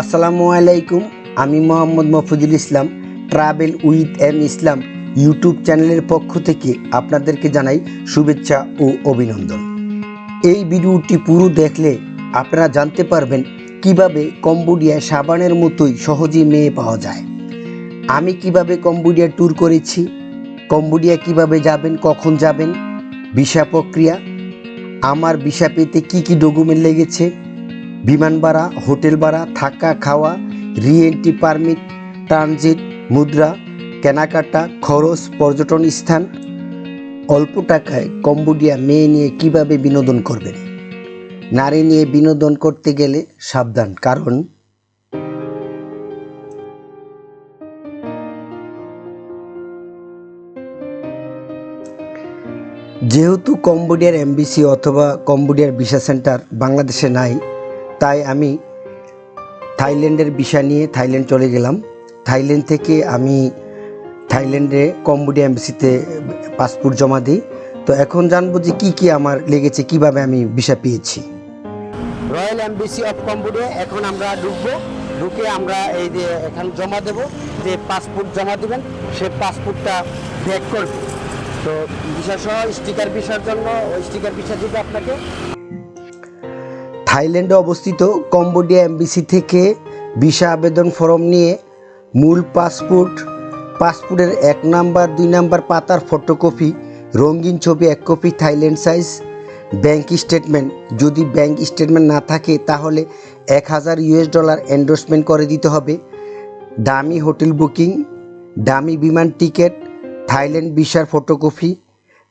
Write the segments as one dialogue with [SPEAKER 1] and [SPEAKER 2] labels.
[SPEAKER 1] আসসালামু আলাইকুম, আমি Mohammad Mofuzul Islam travel with M Islam YouTube চ্যানেলের পক্ষ থেকে আপনাদেরকে জানাই শুভেচ্ছা ও অভিনন্দন। এই ভিডিওটি পুরো দেখলে আপনারা জানতে পারবেন কীভাবে কম্বোডিয়ায় সাবানের মতোই সহজেই মেয়ে পাওয়া যায়। আমি কীভাবে কম্বোডিয়া ট্যুর করেছি, কম্বোডিয়া কীভাবে যাবেন, কখন যাবেন, ভিসা প্রক্রিয়া, আমার ভিসা পেতে কি কি ডকুমেন্ট লেগেছে বিমান ভাড়া, হোটেল ভাড়া, থাকা, খাওয়া রি এন্ট্রি পারমিট, ট্রানজিট, মুদ্রা, কেনাকাটা, খরচ, পর্যটন স্থান, অল্প টাকায় কম্বোডিয়া মেয়ে নিয়ে কীভাবে বিনোদন করবেন? নারী নিয়ে বিনোদন করতে গেলে সাবধান, কারণ যেহেতু কম্বোডিয়ার এমবিসি অথবা কম্বোডিয়ার ভিসা সেন্টার বাংলাদেশে নাই তাই আমি থাইল্যান্ডের ভিসা নিয়ে থাইল্যান্ড চলে গেলাম। থাইল্যান্ড থেকে আমি থাইল্যান্ডে কম্বোডিয়া এমবিসিতে পাসপোর্ট জমা দিই। তো এখন জানব যে কী কী আমার লেগেছে, কীভাবে আমি ভিসা পেয়েছি। রয়্যাল এমবিসি অফ কম্বোডিয়া, এখন আমরা ঢুকবো। ঢুকে আমরা এই যে এখানে জমা দেব, যে পাসপোর্ট জমা দিবেন, সে পাসপোর্টটা ব্যাক করবে। তো ভিসা সহ, স্টিকার ভিসার জন্য, ওই স্টিকার ভিসা দিবে আপনাকে। থাইল্যান্ডে অবস্থিত কম্বোডিয়া এমবিসি থেকে ভিসা আবেদন ফর্ম নিয়ে মূল পাসপোর্ট, পাসপোর্টের এক নাম্বার, দুই নাম্বার পাতার ফটোকপি, রঙিন ছবি, এক copy Thailand size, bank statement. যদি ব্যাংক স্টেটমেন্ট না থাকে, তাহলে এক হাজার ইউএস ডলার এন্ডোর্সমেন্ট করে দিতে হবে। দামি হোটেল বুকিং, দামি বিমান টিকিট, থাইল্যান্ড ভিসার ফটোকপি,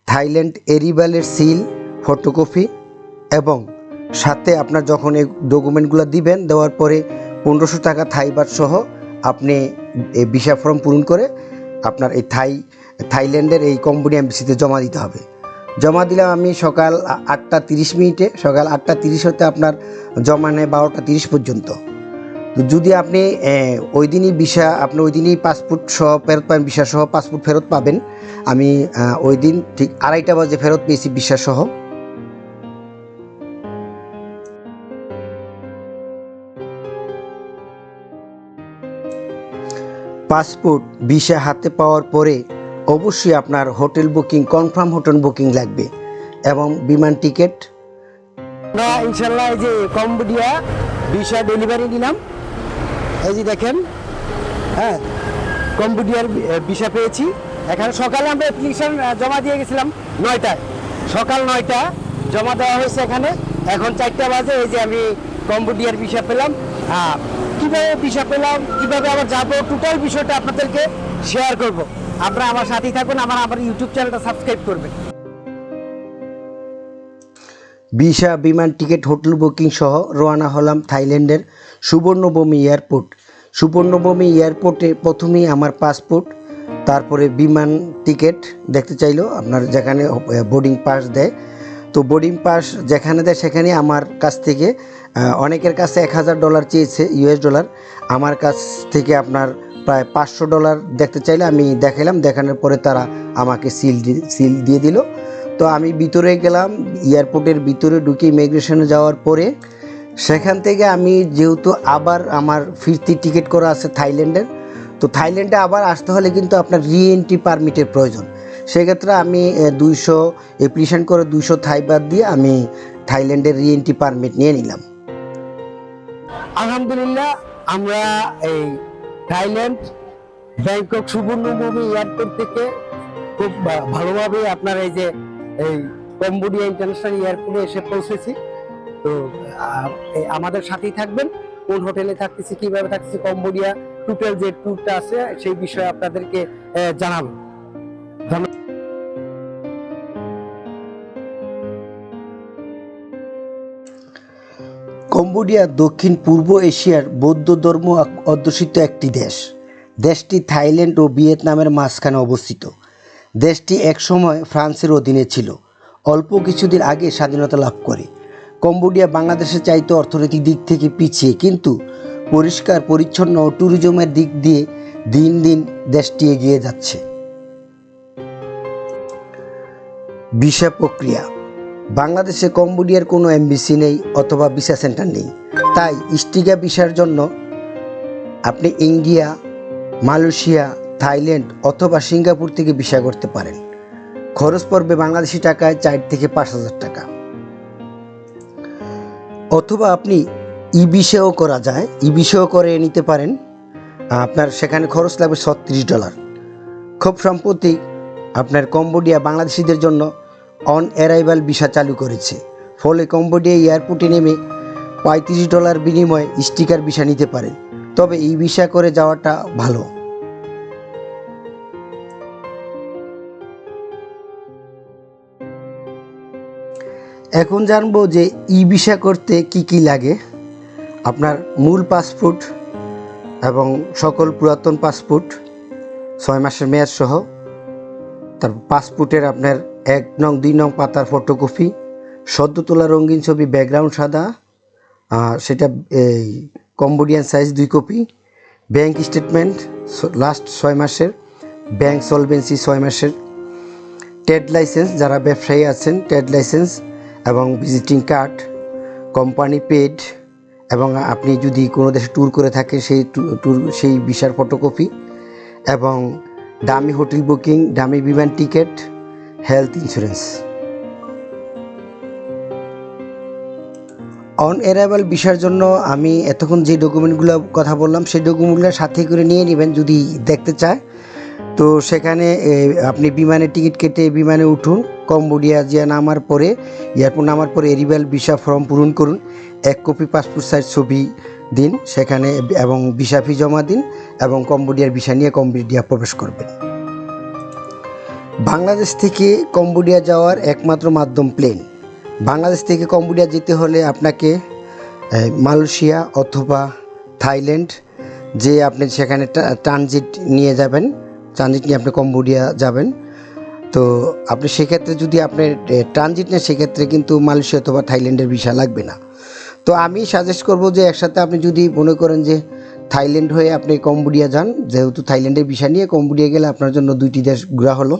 [SPEAKER 1] থাইল্যান্ড এরিবালের সিল ফটোকপি এবং সাথে আপনার যখন এই ডকুমেন্টগুলো দিবেন, দেওয়ার পরে পনেরোশো টাকা থাইবার সহ আপনি এই ভিসা ফর্ম পূরণ করে আপনার এই থাই থাইল্যান্ডের এই কোম্পানি এমবিসিতে জমা দিতে হবে। জমা দিলাম আমি সকাল আটটা তিরিশ মিনিটে, সকাল আটটা তিরিশ হতে আপনার জমা নেয় বারোটা তিরিশ পর্যন্ত। যদি আপনি ওই দিনই ভিসা আপনি ওই দিনই পাসপোর্ট সহ ফেরত পাবেন ভিসা সহ পাসপোর্ট ফেরত পাবেন, আমি ওই দিন ঠিক আড়াইটা বাজে ফেরত পেয়েছি ভিসা সহ। পাসপোর্ট, ভিসা হাতে পাওয়ার পরে অবশ্যই আপনার hotel booking, confirm hotel booking লাগবে এবং বিমান টিকিট। আমরা ইনশাল্লাহ এই যে কম্বোডিয়া ভিসা ডেলিভারি নিলাম। এই যে দেখেন হ্যাঁ কম্বোডিয়ার ভিসা পেয়েছি। এখানে সকালে আমরা অ্যাপ্লিকেশন জমা দিয়ে গেছিলাম নয়টায়। সকাল নয়টা জমা দেওয়া হয়েছে এখানে। এখন চারটা বাজে, এই যে আমি কম্বোডিয়ার ভিসা পেলাম। কীভাবে ভিসা পেলাম, কীভাবে আবার যাব টোটাল বিষয়টা আপনাদেরকে শেয়ার করব। আপনারা আমার সাথেই থাকুন, আমার আমার ইউটিউব চ্যানেলটা সাবস্ক্রাইব করবেন। ভিসা, বিমান টিকিট, হোটেল বুকিং সহ রওনা হলাম থাইল্যান্ডের সুবর্ণভূমি এয়ারপোর্ট। সুবর্ণভূমি এয়ারপোর্টে প্রথমেই আমার পাসপোর্ট, তারপরে বিমান টিকিট দেখতে চাইলো। আপনার যেখানে বোর্ডিং পাস দেয় তো বোর্ডিং পাস যেখানে দেয় সেখানে আমার কাছ থেকে অনেকের কাছে এক হাজার ডলার চেয়েছে ইউএস ডলার আমার কাছ থেকে আপনার প্রায় পাঁচশো ডলার দেখতে চাইলে আমি দেখালাম দেখানোর পরে তারা আমাকে সিল সিল দিয়ে দিল। তো আমি ভিতরে গেলাম, এয়ারপোর্টের ভিতরে ঢুকে ইমিগ্রেশনে যাওয়ার পরে সেখান থেকে আমি যেহেতু আবার আমার ফিরতি টিকিট করা আছে থাইল্যান্ডের, তো থাইল্যান্ডে আবার আসতে হলে কিন্তু আপনার রি এন্ট্রি পারমিটের প্রয়োজন। সেক্ষেত্রে আমি দুইশো অ্যাপ্লিকেশন করে দুইশো থাই বাদ দিয়ে আমি থাইল্যান্ডের রি এন্ট্রি পারমিট নিয়ে নিলাম। আলহামদুলিল্লাহ, আমরা এই থাইল্যান্ড, ব্যাংকক সুবর্ণভূমি এয়ারপোর্ট থেকে খুব ভালোভাবে আপনার এই যে, এই কম্বোডিয়া ইন্টারন্যাশনাল এয়ারপোর্টে এসে পৌঁছেছি। তো আমাদের সাথেই থাকবেন। কোন হোটেলে থাকতেছি, কীভাবে থাকতেছি, কম্বোডিয়া টোটাল যে ট্যুরটা আছে, সেই বিষয়ে আপনাদেরকে জানাব। কম্বোডিয়া দক্ষিণ পূর্ব এশিয়ার বৌদ্ধ ধর্ম অধ্যুষিত একটি দেশ। দেশটি থাইল্যান্ড ও ভিয়েতনামের মাঝখানে অবস্থিত। দেশটি একসময় ফ্রান্সের অধীনে ছিল। অল্প কিছুদিন আগে স্বাধীনতা লাভ করে। কম্বোডিয়া বাংলাদেশের চাইতে অর্থনৈতিক দিক থেকে পিছিয়ে কিন্তু পরিষ্কার, পরিচ্ছন্ন ও ট্যুরিজমের দিক দিয়ে দিন দিন দেশটি এগিয়ে যাচ্ছে। ভিসা প্রক্রিয়া। বাংলাদেশে কম্বোডিয়ার কোনো এমবিসি নেই অথবা ভিসা সেন্টার নেই। তাই স্টিগা ভিসার জন্য আপনি ইন্ডিয়া, মালয়েশিয়া, থাইল্যান্ড অথবা সিঙ্গাপুর থেকে ভিসা করতে পারেন। খরচ পড়বে বাংলাদেশি টাকায় চার থেকে পাঁচ হাজার টাকা। অথবা আপনি ই বিষেও করা যায় ই বিষেও করে নিতে পারেন। আপনার সেখানে খরচ লাগবে ছত্রিশ ডলার। খুব সম্প্রতি আপনার কম্বোডিয়া বাংলাদেশিদের জন্য অন অ্যারাইভাল ভিসা চালু করেছে। ফলে কম্বোডিয়া এয়ারপোর্টে নেমে পঁয়ত্রিশ ডলার বিনিময়ে স্টিকার ভিসা নিতে পারেন তবে এই ভিসা করে যাওয়াটা ভালো। এখন জানব যে ই ভিসা করতে কি কি লাগে। আপনার মূল পাসপোর্ট এবং সকল পুরাতন পাসপোর্ট, ছয় মাসের মেয়াদ সহ। তার পাসপোর্টের আপনার এক নং, দুই নং পাতার ফটোকপি, সদ্য তোলা রঙিন ছবি, ব্যাকগ্রাউন্ড সাদা সেটা এই কম্বোডিয়ান সাইজ দুই কপি, ব্যাংক স্টেটমেন্ট লাস্ট ছয় মাসের, ব্যাংক সলভেন্সি ছয় মাসের ট্রেড লাইসেন্স, যারা ব্যবসায়ী আছেন ট্রেড লাইসেন্স এবং ভিজিটিং কার্ড, কোম্পানি পেড, এবং আপনি যদি কোনো দেশে ট্যুর করে থাকেন, সেই ট্যুর, সেই ভিসার ফটোকপি, এবং দামি হোটেল বুকিং, দামি বিমান ticket health insurance. On arrival ভিসার জন্য আমি এতক্ষণ যে ডকুমেন্টগুলো কথা বললাম, সেই ডকুমেন্টগুলো সাথে করে নিয়ে নেবেন যদি দেখতে চায়। তো সেখানে আপনি বিমানের টিকিট কেটে বিমানে উঠুন, কম্বোডিয়া যে নামার পরে, এয়ারপোর্ট নামার পরে এরিভ্যাল ভিসা ফর্ম পূরণ করুন, এক কপি পাসপোর্ট সাইজ ছবি দিন, সেখানে এবং ভিসা ফি জমা দিন এবং কম্বোডিয়ার ভিসা নিয়ে কম্বোডিয়া প্রবেশ করবেন। বাংলাদেশ থেকে কম্বোডিয়া যাওয়ার একমাত্র মাধ্যম প্লেন। বাংলাদেশ থেকে কম্বোডিয়া যেতে হলে আপনাকে মালয়েশিয়া অথবা থাইল্যান্ড, যে আপনি সেখানে ট্রানজিট নিয়ে যাবেন, ট্রানজিট নিয়ে আপনি কম্বোডিয়া যাবেন। তো আপনি সেক্ষেত্রে যদি আপনি ট্রানজিট নেন, সেক্ষেত্রে কিন্তু মালয়েশিয়া অথবা থাইল্যান্ডের ভিসা লাগবে না। তো আমি সাজেস্ট করব যে একসাথে আপনি যদি মনে করেন যে থাইল্যান্ড হয়ে আপনি কম্বোডিয়া যান, যেহেতু থাইল্যান্ডের ভিসা নিয়ে কম্বোডিয়া গেলে আপনার জন্য দুইটি দেশ ঘোরা হলো।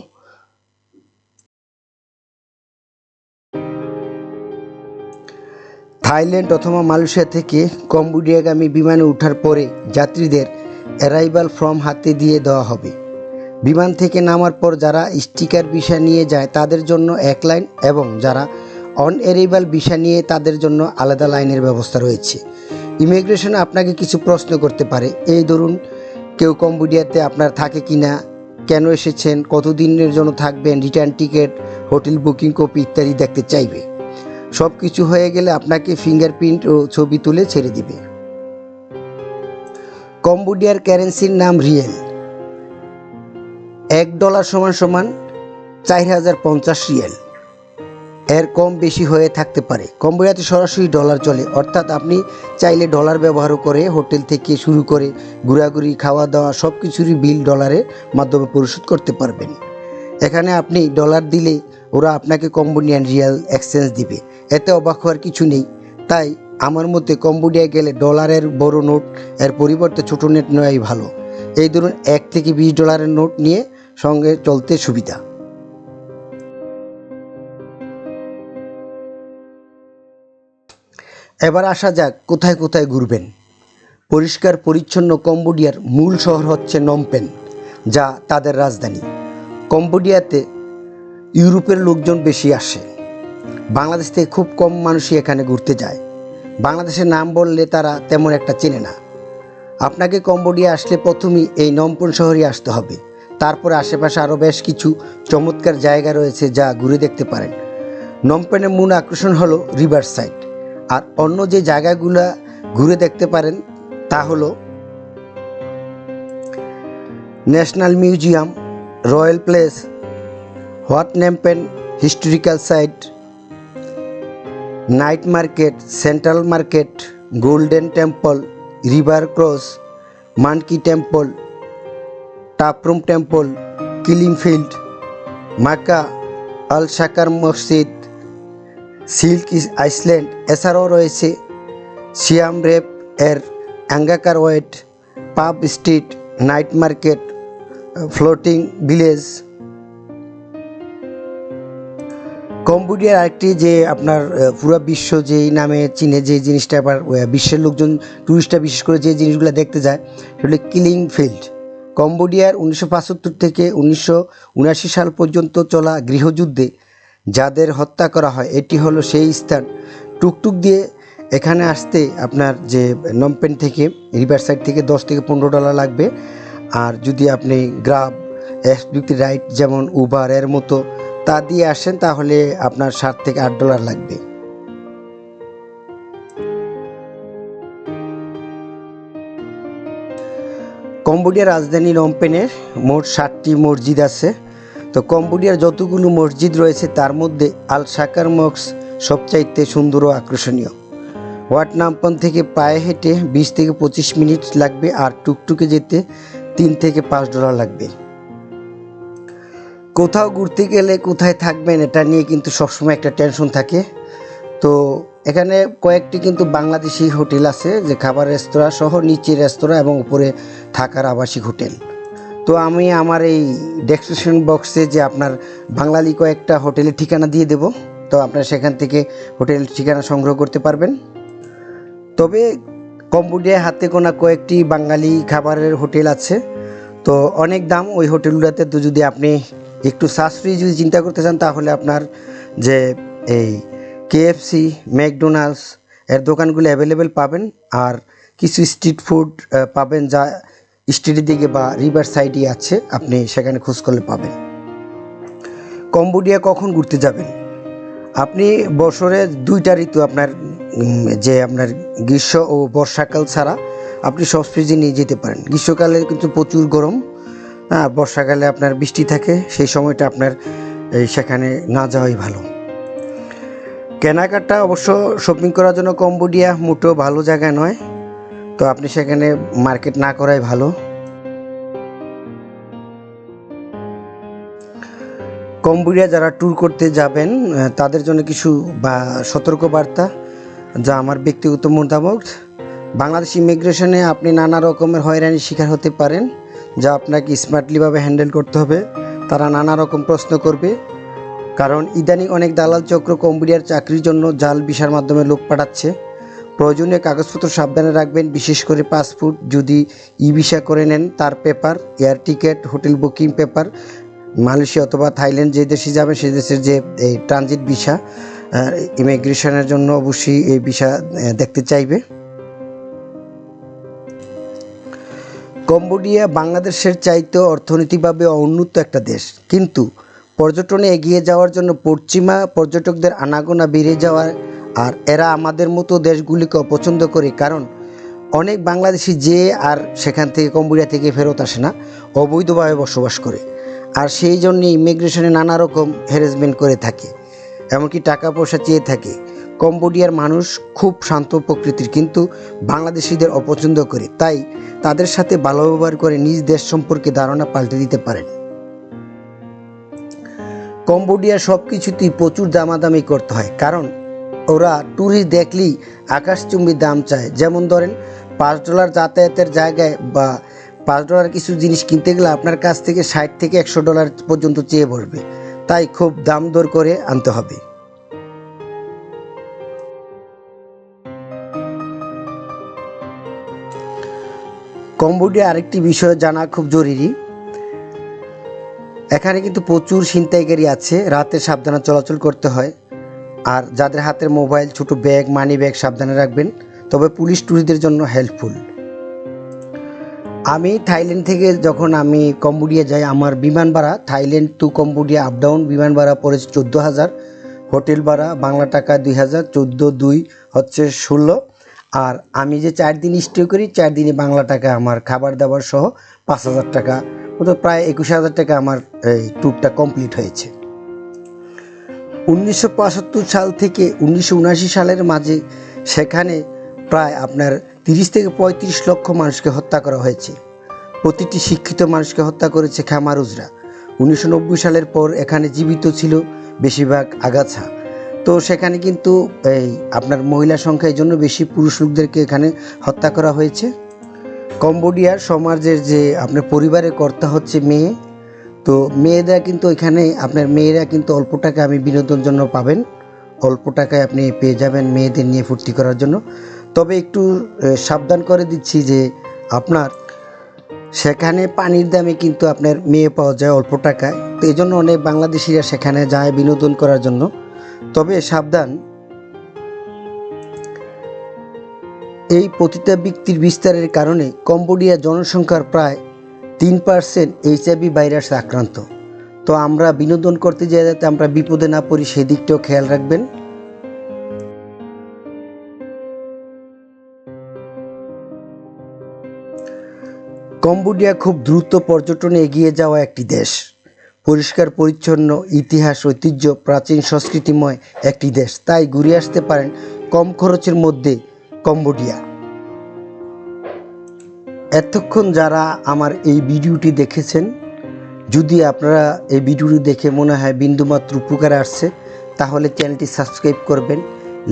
[SPEAKER 1] থাইল্যান্ড অথবা মালয়েশিয়া থেকে কম্বোডিয়াগামী বিমানে ওঠার পরে যাত্রীদের অ্যারাইভাল ফর্ম হাতে দিয়ে দেওয়া হবে। বিমান থেকে নামার পর যারা স্টিকার ভিসা নিয়ে যায়, তাদের জন্য এক লাইন এবং যারা অন অ্যারাইভাল ভিসা নিয়ে, তাদের জন্য আলাদা লাইনের ব্যবস্থা রয়েছে। ইমিগ্রেশনে আপনাকে কিছু প্রশ্ন করতে পারে, এই ধরুন, কেউ কম্বোডিয়াতে আপনার থাকে কি না কেন এসেছেন, কতদিনের জন্য থাকবেন return ticket hotel booking copy ইত্যাদি দেখতে চাইবে। সব কিছু হয়ে গেলে আপনাকে ফিঙ্গারপ্রিন্ট ও ছবি তুলে ছেড়ে দিবে। কম্বোডিয়ার কারেন্সির নাম রিয়েল। এক ডলার সমান সমান চার হাজার পঞ্চাশ রিয়েল। এর কম বেশি হয়ে থাকতে পারে। কম্বোডিয়াতে সরাসরি ডলার চলে। অর্থাৎ আপনি চাইলে ডলার ব্যবহার করে হোটেল থেকে শুরু করে ঘোরাঘুরি খাওয়া দাওয়া সব কিছুরই বিল ডলারের মাধ্যমে পরিশোধ করতে পারবেন। এখানে আপনি ডলার দিলে ওরা আপনাকে কম্বোডিয়ান রিয়াল এক্সচেঞ্জ দিবে। এতে অবাক হওয়ার কিছু নেই। তাই আমার মতে কম্বোডিয়া গেলে ডলারের বড় নোট, এর পরিবর্তে ছোট নোট নেওয়াই ভালো। এই ধরুন এক থেকে বিশ ডলারের নোট নিয়ে সঙ্গে চলতে সুবিধা। এবার আসা যাক কোথায় কোথায় ঘুরবেন। পরিষ্কার পরিচ্ছন্ন কম্বোডিয়ার মূল শহর হচ্ছে নমপেন যা তাদের রাজধানী। কম্বোডিয়াতে ইউরোপের লোকজন বেশি আসে। বাংলাদেশ থেকে খুব কম মানুষই এখানে ঘুরতে যায়। বাংলাদেশের নাম বললে তারা তেমন একটা চেনে না। আপনাকে কম্বোডিয়া আসলে প্রথমেই এই নমপন শহরে আসতে হবে। তারপরে আশেপাশে আরও বেশ কিছু চমৎকার জায়গা রয়েছে যা ঘুরে দেখতে পারেন। নমপেনের মূল আকর্ষণ হলো রিভার সাইড আর অন্য যে জায়গাগুলো ঘুরে দেখতে পারেন তা হলো national museum, royal palace what নেমপেন historical site night market, central market, golden temple, river cross, monkey temple, Ta Prohm temple, killing field মাকা আল শাকার মসজিদ, সিল্ক আইসল্যান্ড এছাড়াও রয়েছে সিয়াম রেপ এর Angkor Wat, pub street, night market, floating village. কম্বোডিয়ার আরেকটি যে আপনার পুরো বিশ্ব যেই নামে চিনে যে জিনিসটা আবার বিশ্বের লোকজন, টুরিস্টরা বিশেষ করে যে জিনিসগুলো দেখতে যায় সেগুলো কিলিং ফিল্ড। কম্বোডিয়ার উনিশশো পঁচাত্তর থেকে উনিশশো উনাশি সাল পর্যন্ত চলা গৃহযুদ্ধে যাদের হত্যা করা হয়, এটি হলো সেই স্থান। টুকটুক দিয়ে এখানে আসতে আপনার যে নমপেন থেকে রিভার সাইড থেকে দশ থেকে পনেরো ডলার লাগবে। আর যদি আপনি গ্রাব এসবিটি রাইড যেমন উবার এর মতো তা দিয়ে আসেন, তাহলে আপনার সাত থেকে আট ডলার লাগবে। কম্বোডিয়ার রাজধানী নমপেনের মোট ষাটটি মসজিদ আছে। তো কম্বোডিয়ার যতগুলো মসজিদ রয়েছে, তার মধ্যে আল সাকার মক্স সবচাইতে সুন্দর ও আকর্ষণীয়। ওয়াট নামপন থেকে পায়ে হেঁটে বিশ থেকে পঁচিশ মিনিট লাগবে, আর টুকটুকে যেতে তিন থেকে পাঁচ ডলার লাগবে। কোথাও ঘুরতে গেলে কোথায় থাকবেন এটা নিয়ে কিন্তু সবসময় একটা টেনশন থাকে। তো এখানে কয়েকটি কিন্তু বাংলাদেশি হোটেল আছে যে খাবার রেস্তোরাঁ সহ নিচে রেস্তোরাঁ এবং উপরে থাকার আবাসিক হোটেল। তো আমি আমার এই ডেসক্রিপশন বক্সে যে আপনার বাঙালি কয়েকটা হোটেলের ঠিকানা দিয়ে দেব। তো আপনারা সেখান থেকে হোটেল ঠিকানা সংগ্রহ করতে পারবেন। তবে কম্বোডিয়ায় হাতে গোনা কয়েকটি বাঙালি খাবারের হোটেল আছে। তো অনেক দাম ওই হোটেলগুলোতে তো যদি আপনি একটু সাশ্রয়ী যদি চিন্তা করতে চান, তাহলে আপনার যে এই কেএফসি ম্যাকডোনাল্ডস এর দোকানগুলো অ্যাভেলেবেল পাবেন। আর কিছু স্ট্রিট ফুড পাবেন যা স্ট্রিটের দিকে বা রিভার সাইডে আছে, আপনি সেখানে খোঁজ করলে পাবেন। কম্বোডিয়া কখন ঘুরতে যাবেন? আপনি বছরে দুইটা ঋতু, আপনার যে আপনার গ্রীষ্ম ও বর্ষাকাল ছাড়া আপনি সব নিয়ে যেতে পারেন। গ্রীষ্মকালে কিন্তু প্রচুর গরম বর্ষাকালে আপনার বৃষ্টি থাকে, সেই সময়টা আপনার এই সেখানে না যাওয়াই ভালো। কেনাকাটা অবশ্য শপিং করার জন্য কম্বোডিয়া মোটেও ভালো জায়গা নয়, তো আপনি সেখানে মার্কেট না করাই ভালো। কম্বোডিয়া যারা ট্যুর করতে যাবেন, তাদের জন্য কিছু বা সতর্ক বার্তা যা আমার ব্যক্তিগত মতামত। বাংলাদেশ ইমিগ্রেশনে আপনি নানা রকমের হয়রানির শিকার হতে পারেন। যা আপনাকে স্মার্টলিভাবে হ্যান্ডেল করতে হবে। তারা নানা রকম প্রশ্ন করবে। কারণ ইদানিং অনেক দালাল চক্র কম্বোডিয়ার চাকরির জন্য জাল ভিসার মাধ্যমে লোক পাঠাচ্ছে। প্রয়োজনীয় কাগজপত্র সাবধানে রাখবেন, বিশেষ করে পাসপোর্ট। যদি ই ভিসা করে নেন, তার paper, air ticket, hotel booking paper, Malaysia অথবা থাইল্যান্ড যে দেশে যাবেন সেই দেশের যে এই ট্রানজিট ভিসা ইমিগ্রেশনের জন্য অবশ্যই এই ভিসা দেখতে চাইবে। কম্বোডিয়া বাংলাদেশের চাইতে অর্থনৈতিকভাবে অনুন্নত একটা দেশ। কিন্তু পর্যটনে এগিয়ে যাওয়ার জন্য পশ্চিমা পর্যটকদের আনাগোনা বেড়ে যাওয়ার আর এরা আমাদের মতো দেশগুলিকে অপছন্দ করে, কারণ অনেক বাংলাদেশি যে আর সেখান থেকে কম্বোডিয়া থেকে ফেরত আসে না, অবৈধভাবে বসবাস করে। আর সেই জন্যে ইমিগ্রেশনে নানা রকম হ্যারাসমেন্ট করে থাকে, এমনকি টাকা পয়সা চেয়ে থাকে। কম্বোডিয়ার মানুষ খুব শান্ত প্রকৃতির, কিন্তু বাংলাদেশিদের অপছন্দ করে। তাই তাদের সাথে ভালো ব্যবহার করে নিজ দেশ সম্পর্কে ধারণা পাল্টে দিতে পারেন। কম্বোডিয়া সব কিছুতেই প্রচুর দামাদামি করতে হয়, কারণ ওরা ট্যুরিস্ট দেখলেই আকাশচুম্বী দাম চায়। যেমন ধরেন, পাঁচ ডলার যাতায়াতের জায়গায় বা পাঁচ ডলার কিছু জিনিস কিনতে গেলে আপনার কাছ থেকে ষাট থেকে একশো ডলার পর্যন্ত চেয়ে বসবে। তাই খুব দাম দর করে আনতে হবে। কম্বোডিয়া আরেকটি বিষয় জানা খুব জরুরি। এখানে কিন্তু প্রচুর ছিনতাইকারী আছে, রাতে সাবধানে চলাচল করতে হয়। আর যাদের হাতের মোবাইল, ছোট ব্যাগ, মানি ব্যাগ সাবধানে রাখবেন, তবে পুলিশ টুরিস্টদের জন্য হেল্পফুল। আমি থাইল্যান্ড থেকে যখন আমি কম্বোডিয়া যাই, আমার বিমান ভাড়া Thailand to Cambodia up down বিমান ভাড়া পড়েছে চোদ্দ হাজার, হোটেল ভাড়া বাংলা টাকা দুই হাজার, চোদ্দ দুই হচ্ছে ষোলো। আর আমি যে চার দিন স্টে করি, চার দিনে বাংলা টাকা আমার খাবার দাবার সহ পাঁচ হাজার টাকা মতো প্রায় একুশ হাজার টাকা আমার এই ট্যুরটা কমপ্লিট হয়েছে। উনিশশো পঁচাত্তর সাল থেকে উনিশশো উনাশি সালের মাঝে সেখানে প্রায় আপনার তিরিশ থেকে পঁয়ত্রিশ লক্ষ মানুষকে হত্যা করা হয়েছে। প্রতিটি শিক্ষিত মানুষকে হত্যা করেছে খামারুজরা। উনিশশো নব্বই সালের পর এখানে জীবিত ছিল বেশিরভাগ আগাছা। তো সেখানে কিন্তু এই আপনার মহিলা সংখ্যা জন্য বেশি পুরুষ লোকদেরকে এখানে হত্যা করা হয়েছে। কম্বোডিয়ার সমাজের যে আপনার পরিবারে কর্তা হচ্ছে মেয়ে, তো মেয়েরা কিন্তু এখানে আপনার মেয়েরা কিন্তু অল্প টাকা আমি বিনোদন জন্য পাবেন। অল্প টাকায় আপনি পেয়ে যাবেন মেয়েদের নিয়ে ফুর্তি করার জন্য। তবে একটু সাবধান করে দিচ্ছি যে আপনার সেখানে পানির দামে কিন্তু আপনার মেয়ে পাওয়া যায় অল্প টাকায়। তো এই জন্য অনেক বাংলাদেশিরা সেখানে যায় বিনোদন করার জন্য। তবে সাবধান। এই পতিতাবৃত্তির বিস্তারের কারণে কম্বোডিয়া জনসংখ্যার প্রায় তিন পার্সেন্ট এইচআইভি ভাইরাস আক্রান্ত। তো আমরা বিনোদন করতে যাই, যাতে আমরা বিপদে না পড়ি, সেই দিকটাও খেয়াল রাখবেন। কম্বোডিয়া খুব দ্রুত পর্যটনে এগিয়ে যাওয়া একটি দেশ। পরিষ্কার, পরিচ্ছন্ন, ইতিহাস, ঐতিহ্য, প্রাচীন সংস্কৃতিময় একটি দেশ। তাই ঘুরে আসতে পারেন কম খরচের মধ্যে কম্বোডিয়া। এতক্ষণ যারা আমার এই ভিডিওটি দেখেছেন, যদি আপনারা এই ভিডিওটি দেখে মনে হয় বিন্দুমাত্র উপকার আসছে, তাহলে চ্যানেলটি সাবস্ক্রাইব করবেন,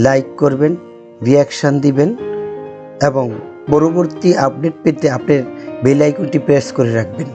[SPEAKER 1] লাইক করবেন, রিয়াকশান দিবেন এবং পরবর্তী আপডেট পেতে আপনার বেল আইকনটি প্রেস করে রাখবেন।